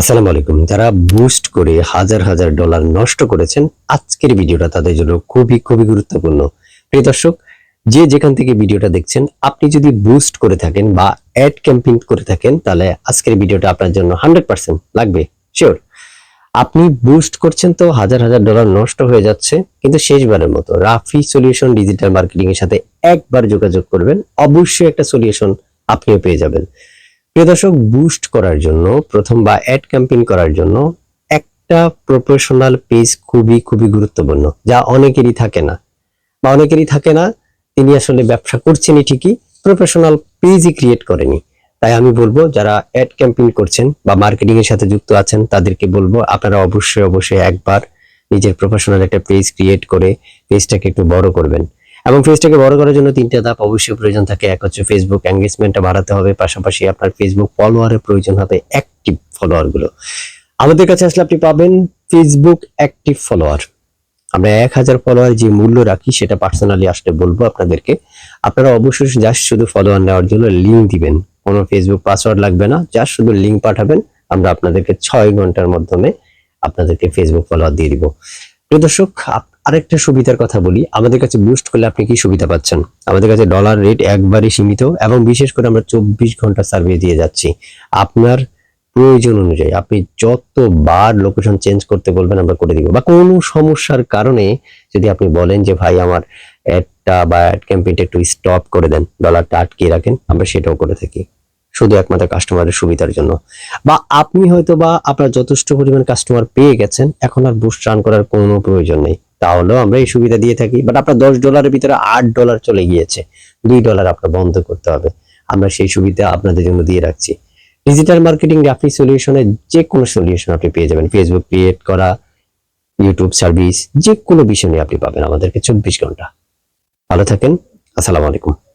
আসসালামু আলাইকুম। যারা বুস্ট করে হাজার হাজার ডলার নষ্ট করেছেন, আজকের ভিডিওটা তাদের জন্য খুবই খুবই গুরুত্বপূর্ণ। প্রিয় দর্শক, যে যেখান থেকে ভিডিওটা দেখছেন, আপনি যদি বুস্ট করে থাকেন বা অ্যাড ক্যাম্পিং করে থাকেন, তাহলে আজকের ভিডিওটা আপনার জন্য হান্ড্রেড পার্সেন্ট লাগবে। শিওর আপনি বুস্ট করছেন তো হাজার হাজার ডলার নষ্ট হয়ে যাচ্ছে, কিন্তু শেষবারের মতো রাফি সলিউশন ডিজিটাল মার্কেটিং এর সাথে একবার যোগাযোগ করবেন, অবশ্যই একটা সলিউশন আপনিও পেয়ে যাবেন। প্রিয় দর্শক বুস্ট করার জন্য, প্রথম বা অ্যাড ক্যাম্পেইন করার জন্য একটা প্রফেশনাল পেজ খুবই খুবই গুরুত্বপূর্ণ, যা অনেকেরই থাকে না। বা অনেকেরই থাকে না, তিনি আসলে ব্যবসা করছেনই ঠিকই প্রফেশনাল পেজই ক্রিয়েট করেনি। তাই আমি বলব, যারা অ্যাড ক্যাম্পেইন করছেন বা মার্কেটিং এর সাথে যুক্ত আছেন, তাদেরকে বলব, আপনারা অবশ্যই অবশ্যই একবার নিজের প্রফেশনাল একটা পেজ ক্রিয়েট করে পেজটাকে একটু বড় করবেন। এবং পেজটাকে বড় করার জন্য তিনটা ধাপ অবশ্যই প্রয়োজন থাকে। এক হচ্ছে ফেসবুক এঙ্গেজমেন্টটা বাড়াতে হবে, পাশাপাশি আপনার ফেসবুক ফলোয়ারের প্রয়োজন হবে অ্যাক্টিভ ফলোয়ারগুলো আমাদের কাছে আসলে আপনি পাবেন ফেসবুক অ্যাক্টিভ ফলোয়ার আমরা এক হাজার ফলোয়ার যে মূল্য রাখি, সেটা পার্সোনালি আসলে বলব আপনাদেরকে। আপনারা অবশ্যই জাস্ট শুধু ফলোয়ার নেওয়ার জন্য লিঙ্ক দিবেন। কোনো ফেসবুক পাসওয়ার্ড লাগবে না জাস্ট শুধু লিঙ্ক পাঠাবেন। আমরা আপনাদেরকে ছয় ঘণ্টার মাধ্যমে আপনাদেরকে ফেসবুক ফলোয়ার দিয়ে দিব। প্রিয় দর্শক আরেকটা সুবিধার কথা বলি। আমাদের কাছে বুস্ট করলে আপনি কি সুবিধা পাচ্ছেন? আমাদের কাছে ডলার রেট একবারই সীমিত এবং বিশেষ করে আমরা চব্বিশ ঘণ্টা সার্ভিস দিয়ে যাচ্ছি। আপনার প্রয়োজন অনুযায়ী আপনি যতবার লোকেশন চেঞ্জ করতে বলবেন আমরা করে দিব। বা কোনো সমস্যার কারণে যদি আপনি বলেন যে, ভাই, আমার অ্যাডটা বা অ্যাড ক্যাম্পেইনটা একটু স্টপ করে দেন ডলারটা আটকে রাখেন, আমরা সেটাও করে থাকি। শুধু একমাত্র কাস্টমারের সুবিধার জন্য। বা আপনি হয়তো বা আপনার যথেষ্ট পরিমাণ কাস্টমার পেয়ে গেছেন, এখন আর বুস্ট রান করার কোনো প্রয়োজন নেই। তাহলেও আমরা এই সুবিধা দিয়ে থাকি। বাট আপনার দশ ডলারের ভিতরে আট ডলার চলে গিয়েছে। দুই ডলার আপনার বন্ধ করতে হবে। আমরা সেই সুবিধা আপনাদের জন্য দিয়ে রাখছি। ডিজিটাল মার্কেটিং আপনি সলিউশনের যে কোনো সলিউশন আপনি পেয়ে যাবেন। ফেসবুক ক্রিয়েট করা ইউটিউব সার্ভিস যে কোনো বিষয় নিয়ে আপনি পাবেন। আমাদেরকে চব্বিশ ঘণ্টা। ভালো থাকেন। আসসালামু আলাইকুম।